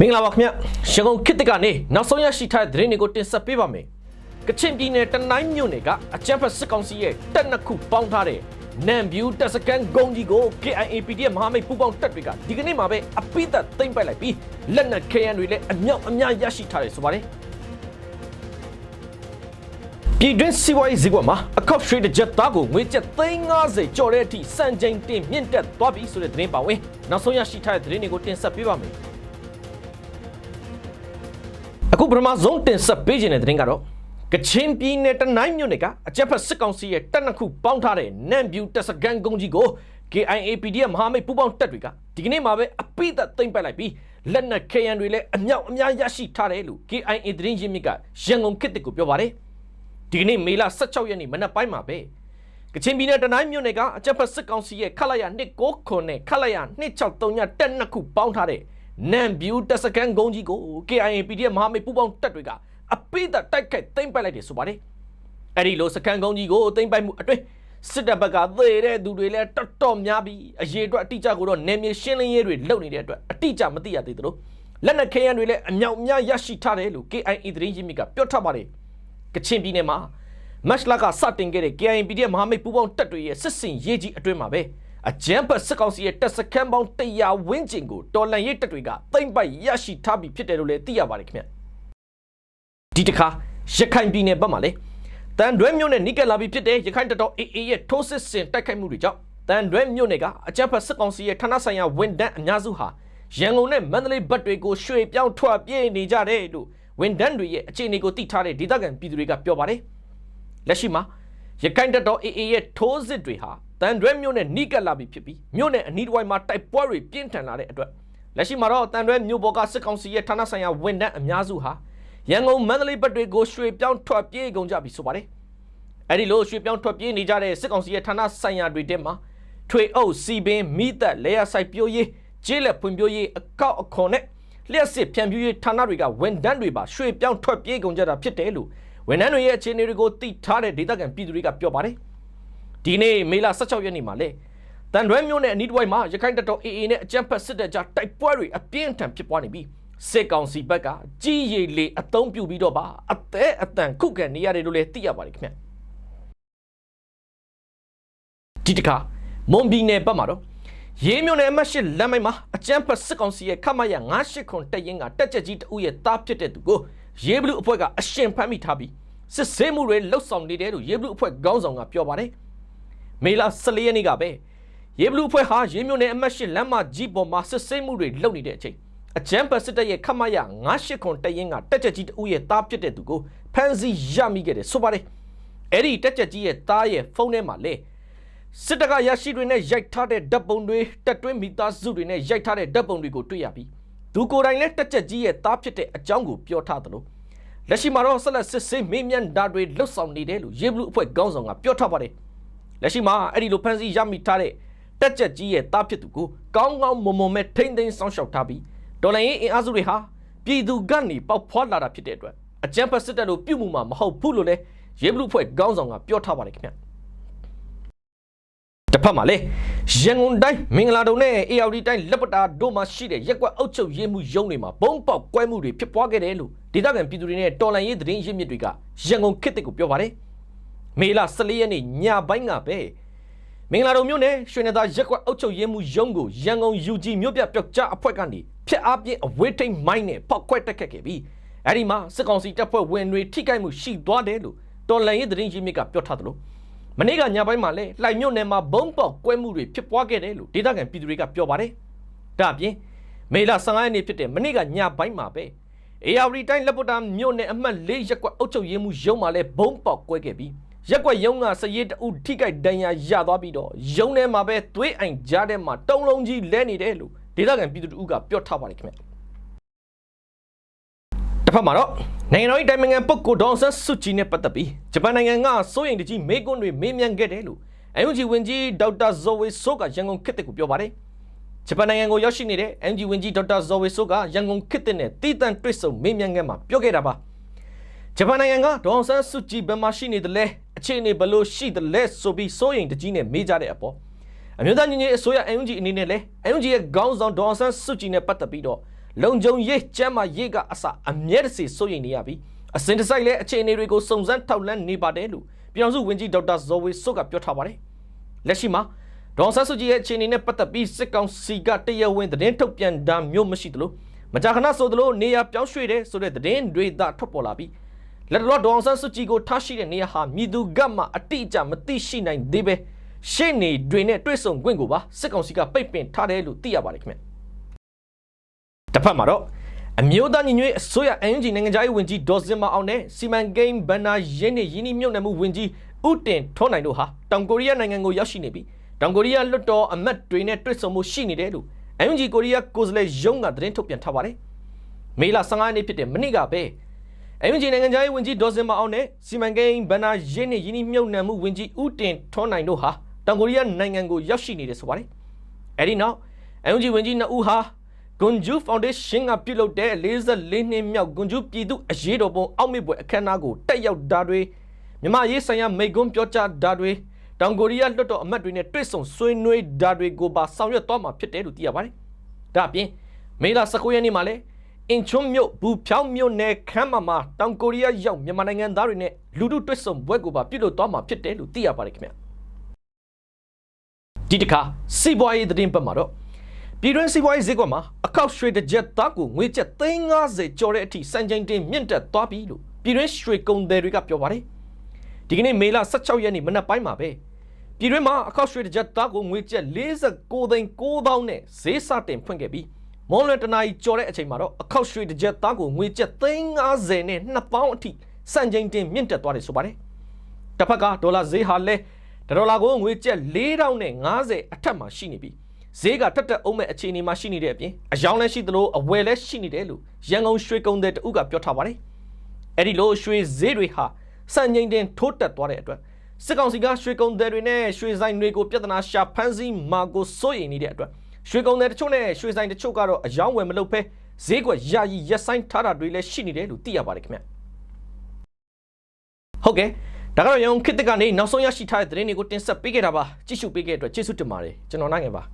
မင်္ဂလာပါခင်ဗျရန်ကုန်ခေတ်သစ်ကနေနောက်ဆုံးရရှိထားတဲ့သတင်းတွေကိုတင်ဆက်ပေးပါမယ်ကချင်ပြည်နယ်တနိုင်းမြို့နယ်ကအကြမ်းဖက်စစ်ကောင်စီရဲ့တပ်နှစ်ခုပေါင်းထားတဲ့နန်ဗျူတပ်စကန်ဂုံကြီးကို KIA PDF မဟာမိတ်ပူးပေါင်းတပ်တွေကဒီကနေ့မှာပဲအပိသက်သိမ့်ပိုက်လိုက်ပြီးလက်နက်ခဲယမ်းတွေလည်းအမြောက်အများရရှိထားတယ်ဆိုပါတယ်ပြည်တွင်းစီးပွားရေးဈေးကွက်မှာအကောက်ရွှေတစ်ကြက်သားကိုငွေကျပ်350ကျော်တဲ့အထိစံချိန်တင်မြင့်တက်သွားပြီဆိုတဲ့သတင်းပါဝင်နောက်ဆုံးရရှိထားတဲ့သတင်းတွေကိုတင်ဆက်ပေးပါမယ်အခု ပထမဆုံးတင်ဆက်ပေးခြင်းတဲ့သတင်းကတော့ကချင်ပြည်နယ်တနိုင်းမြို့နယ်ကအကြက်ဖက်စစ်ကောင်စီရဲ့တပ်နှစ်ခုပေါင်းထားတဲ့နန်ဗျူတပ်စကန်ကုန်းကြီးကို KIA PDF မဟာမိတ်ပူးပေါင်းတပ်တွေကဒီကနေ့မှာပဲအပိသက်သိမ့်ပိုက်လိုက်ပြီးလက်နက်ခဲယမ်းတွေလည်းအမြောက်အများရရှိထားတယ်လို့ KIA သတင်းရင်းမြစ်ကရန်ကုန်ခေတ်တစ်ကိုပြောပါတယ်ဒီကနေ့မေလ16ရက်နေ့မနက်ပိုင်းမှာပဲကချင်ပြည်နယ်တနိုင်းမြို့နယ်ကအကြက်ဖက်စစ်ကောင်စီရဲ့ခလာရ269နဲ့ခလာရ263ညတပ်နှစ်ခုပေါင်းထားတဲ့ နန်ဗျူတပ်စကန်ကုန်းကြီးကို KIA PDF မဟာမိတ်ပူးပေါင်းတပ်တွေကအပိသက်တိုက်ခိုက်သိမ့်ပိုက်လိုက်တယ်ဆိုပါတယ်အဲ့ဒီလိုစကန်ကုန်းကြီးကိုသိမ့်ပိုက်မှုအတွင်းစစ်တပ်ဘက်ကသေတဲ့သူတွေလည်းတော်တော်များပြီးအရေးအတွက်အတိအကျကိုတော့နယ်မြေရှင်းလင်းရေးတွေလုပ်နေတဲ့အတွက်အတိအကျမသိရသေးသလိုလက်နက်ခဲယမ်းတွေလည်းအမြောက်အများရရှိထားတယ်လို့ KIA သတင်းရင်းမြစ်ကပြောထားပါတယ်ကချင်ပြည်နယ်မှာမတ်လကစတင်ခဲ့တဲ့ KIA PDF မဟာမိတ်ပူးပေါင်းတပ်တွေရဲ့စစ်စင်ရေးကြီးအတွင်းမှာပဲ အကြမ်းဖက်စစ်ကောင်စီရဲ့တပ်စခန်းပေါင်း100ဝန်းကျင်ကိုတော်လန်ရေးတပ်တွေကသိမ့်ပိုက်ရရှိထားပြီးဖြစ်တယ်လို့လည်းသိရပါတယ်ခင်ဗျဒီတစ်ခါရခိုင်ပြည်နယ်ဘက်မှာလေတန်တွဲမြို့နယ်နိကလာပြီးဖြစ်တဲ့ရခိုင်တပ်တော် AA ရဲ့ထိုးစစ်ဆင်တိုက်ခိုက်မှုတွေကြောင့်တန်တွဲမြို့နယ်ကအကြမ်းဖက်စစ်ကောင်စီရဲ့ဌာနဆိုင်ရာဝန်တန်းအများစုဟာရန်ကုန်နဲ့မန္တလေးဘက်တွေကိုရွှေ့ပြောင်းထွက်ပြေးနေကြတယ်လို့ဝန်တန်းတွေရဲ့အခြေအနေကိုသိထားတဲ့ဒေသခံပြည်သူတွေကပြောပါတယ်လက်ရှိမှာ ရခိုင်တပ်တော် AA ရဲ့ထိုးစစ်တွေဟာတန်တွဲမြို့နယ်နိကလာပြီးဖြစ်ပြီးမြို့နယ်အနီးတစ်ဝိုက်မှာတိုက်ပွဲတွေပြင်းထန်လာတဲ့အတွက်လက်ရှိမှာတော့တန်တွဲမြို့ပေါ်ကစစ်ကောင်စီရဲ့ဌာနဆိုင်ရာဝန်တန်းအများစုဟာရန်ကုန်မန္တလေးဘက်တွေကိုရွှေ့ပြောင်းထွက်ပြေးကုန်ကြပြီဆိုပါတယ်အဲ့ဒီလိုရွှေ့ပြောင်းထွက်ပြေးနေကြတဲ့စစ်ကောင်စီရဲ့ဌာနဆိုင်ရာတွေတဲမှာထွေအုပ်စီပင်မိသက်လေယာဆိုင်ပြိုးရေးကျေးလက်ဖွံ့ဖြိုးရေးအကောက်အခွန်နဲ့လျှက်စစ်ဖြန့်ဖြူးရေးဌာနတွေကဝန်တန်းတွေပါရွှေ့ပြောင်းထွက်ပြေးကုန်ကြတာဖြစ်တယ်လို့ ဝန်ထမ်းတွေရဲ့အခြေအနေတွေကိုသိထားတဲ့ဒေသခံပြည်သူတွေကပြောပါတယ်ဒီနေ့မေလ16ရက်နေ့မှာလေတန်ရွဲမြို့နယ်အနီးတစ်ဝိုက်မှာရခိုင်တပ်တော် AA နဲ့အကြမ်းဖက်စစ်တပ်ကြားတိုက်ပွဲတွေအပြင်းအထန်ဖြစ်ပွားနေပြီးစစ်ကောင်စီဘက်ကကြီးရည်လေအုံပြုပြီးတော့ပါအသေးအတန်ခုခံနေရတယ်လို့လည်းသိရပါတယ်ခင်ဗျဒီတခါမွန်ဘီနယ်ဘက်မှာတော့ရေးမြို့နယ်အမှတ်၈လမ်းမိုက်မှာအကြမ်းဖက်စစ်ကောင်စီရဲ့ခမရ98ခွန်တက်ရင်ကတက်ချက်ကြီးတဦးရဲ့တားဖြစ်တဲ့သူကို ရေးဘလူးအဖွဲ့ကအရှင်ဖမ်းမိထားပြီးစစ်ဆေးမှုတွေလှုပ်ဆောင်နေတယ်လို့ရေးဘလူးအဖွဲ့ခေါင်းဆောင်ကပြောပါတယ်မေလ14ရက်နေ့ကပဲရေးဘလူးအဖွဲ့ဟာရေးမြို့နယ်အမှတ်၈လမ်းမကြီးပေါ်မှာစစ်ဆေးမှုတွေလုပ်နေတဲ့အချိန်အကြမ်းဖက်စစ်တပ်ရဲ့ခမရ98ခွန်တက်ရင်ကတက်ချက်ကြီးတဦးရဲ့တားဖြစ်တဲ့သူကိုဖမ်းဆီးရမိခဲ့တယ်ဆိုပါတယ်အဲ့ဒီတက်ချက်ကြီးရဲ့တားရဲ့ဖုန်းထဲမှာလေစစ်တပ်ကရရှိတွေနဲ့ရိုက်ထားတဲ့ဓာတ်ပုံတွေတက်တွင်းမိသားစုတွေနဲ့ရိုက်ထားတဲ့ဓာတ်ပုံတွေကိုတွေ့ရပြီး သူကိုယ်တိုင်လည်းတက်ချက်ကြီးရဲ့သားဖြစ်တဲ့အကြောင်းကိုပြောထားသလိုလက်ရှိမှာတော့ဆက်လက်စစ်ဆေးမေးမြန်းတာတွေလွတ်ဆောင်နေတယ်လို့ရေဘလူးအဖွဲ့ခေါင်းဆောင်ကပြောထားပါတယ်လက်ရှိမှာအဲ့ဒီလိုဖန်စီရမိထားတဲ့တက်ချက်ကြီးရဲ့သားဖြစ်သူကိုကောင်းကောင်းမွန်မွန်ပဲထိမ့်သိမ်းစောင့်ရှောက်ထားပြီးဒေါ်လာရေးအင်အားစုတွေဟာပြည်သူကနေပေါက်ဖွာလာတာဖြစ်တဲ့အတွက်အကြမ်းဖက်စစ်တပ်လို့ပြုမှုမှာမဟုတ်ဘူးလို့လည်းရေဘလူးအဖွဲ့ခေါင်းဆောင်ကပြောထားပါတယ်ခင်ဗျ တစ်ဖက်မှာလေရန်ကုန်တိုင်းမင်္ဂလာတုံနဲ့ AR တိုင်းလက်ပတာတို့မှာရှိတဲ့ရက်ကွက်အုပ်ချုပ်ရေးမှုရုံးတွေမှာဘုံပေါက်ကွဲမှုတွေဖြစ်ပွားခဲ့တယ်လို့ဒေသခံပြည်သူတွေနဲ့တော်လန်ရေးသတင်းရင်းမြစ်တွေကရန်ကုန်ခေတ်တစ်ကိုပြောပါတယ်မေလ14ရက်နေ့ညပိုင်းကပဲမင်္ဂလာတုံမြို့နယ်ရွှေနေသားရက်ကွက်အုပ်ချုပ်ရေးမှုရုံးကိုရန်ကုန် UG မြို့ပြပျောက်ကြားအဖွဲ့ကနေဖျက်အားပြင်းအဝေးထိန်မိုင်းနဲ့ဖောက်ခွဲတက်ခတ်ခဲ့ပြီးအဲဒီမှာစစ်ကောင်စီတပ်ဖွဲ့ဝင်တွေထိခိုက်မှုရှိသွားတယ်လို့တော်လန်ရေးသတင်းရင်းမြစ်ကပြောထားသလို မနေ့ကညပိုင်းမှာလည်းလှိုင်မြို့နယ်မှာဘုံပေါက်ကွဲမှုတွေဖြစ်ပွားခဲ့တယ်လို့ဒေသခံပြည်သူတွေကပြောပါတယ်။ဒါအပြင်မေလ15ရက်နေ့ဖြစ်တဲ့မနေ့ကညပိုင်းမှာပဲအေယာဝတီတိုင်းလက်ပတာမြို့နယ်အမှတ်၄ရက်ကွက်အုပ်ချုပ်ရေးမှုရုံးမှာလည်းဘုံပေါက်ကွဲခဲ့ပြီးရက်ကွက်ရုံးကစရေးတအုပ်ထိခိုက်ဒဏ်ရာရသွားပြီးတော့ရုံးထဲမှာပဲသွေးအိမ်ကြားထဲမှာတုံလုံးကြီးလဲနေတယ်လို့ဒေသခံပြည်သူတို့ကပြောထားပါတယ်ခင်ဗျ။တစ် ဖက်မှာတော့နိုင်ငံတော်၏တိုင်ပင်ခံပုဂ္ဂိုလ်ဒေါန်ဆန်းစုကြည်နဲ့ပတ်သက်ပြီးဂျပန်နိုင်ငံကစိုးရိမ်တကြီးမေးခွန်းတွေမေးမြန်းခဲ့တယ်လို့အန်ဂျီဝင်ကြီးဒေါက်တာဇော်ဝေဆိုးကရန်ကုန်ခေတ်တစ်ကိုပြောပါတယ်ဂျပန်နိုင်ငံကိုရောက်ရှိနေတဲ့အန်ဂျီဝင်ကြီးဒေါက်တာဇော်ဝေဆိုးကရန်ကုန်ခေတ်တစ်နဲ့တည်တံ့တွေ့ဆုံမေးမြန်းခဲ့မှာပြောခဲ့တာပါဂျပန်နိုင်ငံကဒေါန်ဆန်းစုကြည်ဘယ်မှာရှိနေသလဲအခြေအနေဘယ်လိုရှိသလဲဆိုပြီးစိုးရိမ်တကြီးနဲ့မေးကြတဲ့အပေါ်အမျိုးသားညီညွတ်ရေးအစိုးရအန်ဂျီအနေနဲ့လည်းအန်ဂျီရဲ့ခေါင်းဆောင်ဒေါန်ဆန်းစုကြည်နဲ့ပတ်သက်ပြီးတော့ လုံခြုံရေးကျမ်းမာရေးကအစအမြဲတစေစိုးရိမ်နေရပြီးအစဉ်တစိုက်လဲအခြေအနေတွေကိုစုံစမ်းထောက်လှမ်းနေပါတယ်လို့ပြည်တော်စုဝန်ကြီးဒေါက်တာဇော်ဝေစုကပြောထားပါတယ်လက်ရှိမှာဒေါန်ဆတ်စုကြည်ရဲ့အခြေအနေနဲ့ပတ်သက်ပြီးစစ်ကောင်စီကတရားဝင်သတင်းထုတ်ပြန်တာမျိုးမရှိသလိုမကြာခဏဆိုသလိုနေရာပြောင်းရွှေ့တယ်ဆိုတဲ့သတင်းတွေသာထွက်ပေါ်လာပြီးလက်တော်ဒေါန်ဆတ်စုကြည်ကိုထားရှိတဲ့နေရာဟာမြည်သူကမှအတိအကျမသိရှိနိုင်သေးပဲရှေ့နေတွေနဲ့တွေ့ဆုံခွင့်ကိုပါစစ်ကောင်စီကပိတ်ပင်ထားတယ်လို့သိရပါတယ်ခင်ဗျ တစ်ဖက်မှာတော့အမျိုးသားညီညွတ်ရေးအစိုးရ NUG နိုင်ငံသားရေးဝန်ကြီးဒေါ်စင်မအောင်နဲ့စီမံကိန်းဘဏ္ဍာရင်းနှီးရင်းနှီးမြှုပ်နှံမှုဝန်ကြီးဦးတင်ထွန်းနိုင်တို့ဟာတောင်ကိုရီးယားနိုင်ငံကိုရောက်ရှိနေပြီးတောင်ကိုရီးယားလွှတ်တော်အမတ်တွေနဲ့တွေ့ဆုံမှုရှိနေတယ်လို့ NUG ကိုရီးယားကိုယ်စားလှယ်ရုံးကသတင်းထုတ်ပြန်ထားပါတယ်။မေလ15ရက်နေ့ဖြစ်တဲ့မနေ့ကပဲ NUG နိုင်ငံသားရေးဝန်ကြီးဒေါ်စင်မအောင်နဲ့စီမံကိန်းဘဏ္ဍာရင်းနှီးရင်းနှီးမြှုပ်နှံမှုဝန်ကြီးဦးတင်ထွန်းနိုင်တို့ဟာတောင်ကိုရီးယားနိုင်ငံကိုရောက်ရှိနေတယ်ဆိုပါတယ်။အဲဒီနောက် NUG ဝန်ကြီးနှစ်ဦးဟာ ဂွန်ဂျူဖောင်ဒေးရှင်းကပြုလုပ်တဲ့44နှစ်မြောက်ဂွန်ဂျူပြည်သူအရေးတော်ပုံအောက်မေ့ပွဲအခမ်းအနားကိုတက်ရောက်တာတွေမြန်မာရေးဆိုင်ရာမိန့်ခွန်းပြောကြားတာတွေတောင်ကိုရီးယားလွှတ်တော်အမတ်တွေနဲ့တွေ့ဆုံဆွေးနွေးတာတွေကိုပါဆောင်ရွက်သွားမှာဖြစ်တယ်လို့သိရပါတယ်။ဒါအပြင်မေလ19ရက်နေ့မှာလည်းအင်ချွန်းမြို့ဘူဖြောင်းမြို့နယ်ခမ်းမှာမှာတောင်ကိုရီးယားရောက်မြန်မာနိုင်ငံသားတွေနဲ့လူထုတွေ့ဆုံပွဲကိုပါပြုလုပ်သွားမှာဖြစ်တယ်လို့သိရပါတယ်ခင်ဗျ။ဒီတစ်ခါစီးပွားရေးသတင်းပတ်မှာတော့ ပြည်တွင်းစီးပွားရေးဈေးကွက်မှာအခောက်ရွှေတစ်ကြက်သားကိုငွေကျပ်350ကျော်တဲ့အထိစံချိန်တင်မြင့်တက်သွားပြီလို့ပြည်တွင်းရွှေကုန်သည်တွေကပြောပါတယ်ဒီကနေ့မေလ16ရက်နေ့မနက်ပိုင်းမှာပဲပြည်တွင်းမှာအခောက်ရွှေတစ်ကြက်သားကိုငွေကျပ်49သိန်း9000နဲ့ဈေးစတင်ဖွင့်ခဲ့ပြီးမွန်လွယ်တနာရီကျော်တဲ့အချိန်မှာတော့အခောက်ရွှေတစ်ကြက်သားကိုငွေကျပ်350နဲ့2000အထိစံချိန်တင်မြင့်တက်သွားတယ်ဆိုပါတယ်တစ်ဖက်ကဒေါ်လာဈေးဟာလဲဒေါ်လာကိုငွေကျပ်4050အထက်မှာရှိနေပြီး ဈေးကတက်တက်အောင်မဲ့အခြေအနေမှာရှိနေတဲ့အပြင်အယောင်လည်းရှိသလိုအဝယ်လည်းရှိနေတယ်လို့ရန်ကုန်ရွှေကုန်တဲ့တဦးကပြောထားပါတယ်။အဲ့ဒီလိုရွှေဈေးတွေဟာစံချိန်တင်ထိုးတက်သွားတဲ့အတွက်စစ်ကောင်စီကရွှေကုန်တဲ့တွေနဲ့ရွှေဆိုင်တွေကိုပြဿနာရှာဖမ်းဆီးမှာကိုစိုးရိမ်နေတဲ့အတွက်ရွှေကုန်တဲ့တချို့နဲ့ရွှေဆိုင်တချို့ကတော့အယောင်ဝယ်မလုပ်ဘဲဈေးကွက်ယာယီရက်ဆိုင်ထားတာတွေလည်းရှိနေတယ်လို့သိရပါတယ်ခင်ဗျ။ဟုတ်ကဲ့ဒါကတော့ရုံခစ်တစ်ကနေနောက်ဆုံးရရှိထားတဲ့သတင်းတွေကိုတင်ဆက်ပေးခဲ့တာပါကြည့်ရှုပေးခဲ့တဲ့အတွက်ကျေးဇူးတင်ပါတယ်ကျွန်တော်နိုင်ငယ်ပါ